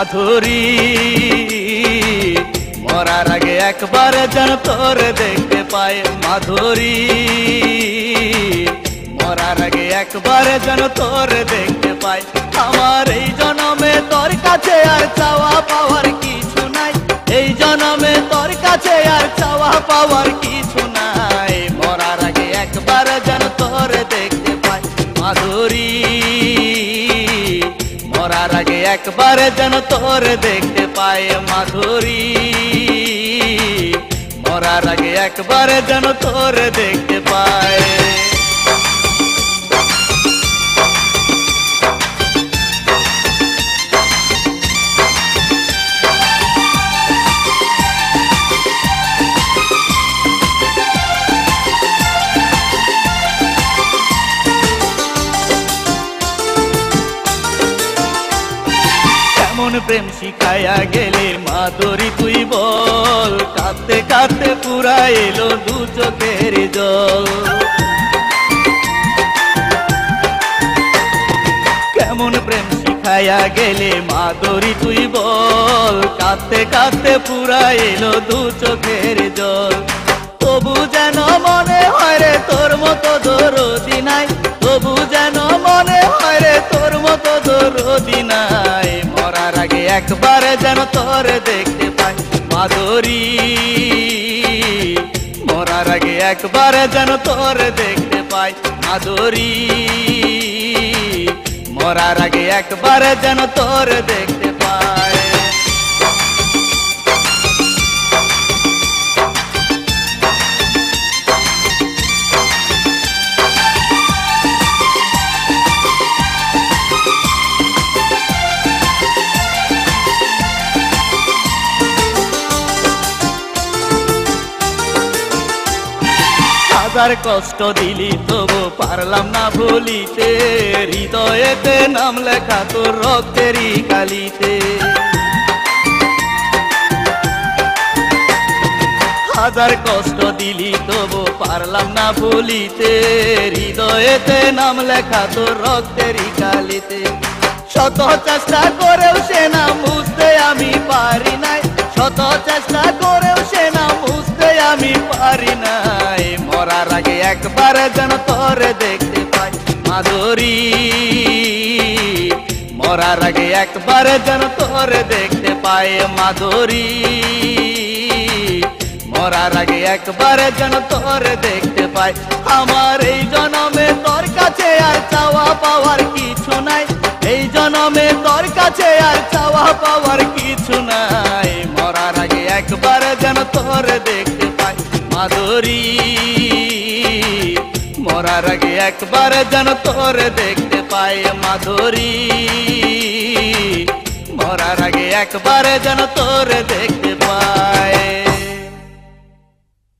মাধুরী। মরার আগে একবার যেন তোর দেখতে পায় মাধুরী। মরার আগে একবার যেন তোর দেখতে পায় আমার এই জনমে একবার যেন তোর দেখতে পায় মাধুরী। মরার আগে একবারে যেন তোর দেখতে পাই কেমন প্রেম শিখাইয়া গেলে, মাধুরী তুই বল। কাঁদতে কাঁদতে পুরা এলো দু চোখের জল। কেমন প্রেম শিখাইয়া গেলে, মাধুরী তুই বল। কাঁদতে কাঁদতে পুরা এলো দু চোখের জল। একবার যেন তোর দেখতে পাই। মাধুরী, মরার আগে একবারে যেন তোর দেখতে পাই। মাধুরী, মরার আগে একবারে যেন তোর দেখতে হাজার কষ্ট দিলি, তবু পারলাম না ভুলিতে। হৃদয়েতে নাম লেখা তোর রক্তেরই কালিতে। হাজার কষ্ট দিলি, তবু পারলাম না ভুলিতে। হৃদয়েতে নাম লেখা তোর রক্তেরই কালিতে। শত চেষ্টা করেও সে নাম বুঝতে আমি পারি নাই। শত চেষ্টা করেও সে নাম বুঝতে আমি পারি নাই। মরার আগে একবার যেন তোর দেখতে পাই। মাধুরী, মরার আগে একবার যেন তোর দেখতে পাই। মাধুরী, মরার আগে একবার যেন তোর দেখতে পাই। আমার এই জনমে তোর কাছে আর চাওয়া পাওয়ার কিছু নাই। এই জনমে তোর কাছে আর চাওয়া পাওয়ার কিছু নাই। মরার আগে একবার যেন তোর দেখতে পাই। মাধুরী মরার আগে একবার যেন তোর দেখতে পাই মাধুরী। মরার আগে একবার যেন তোর দেখতে পাই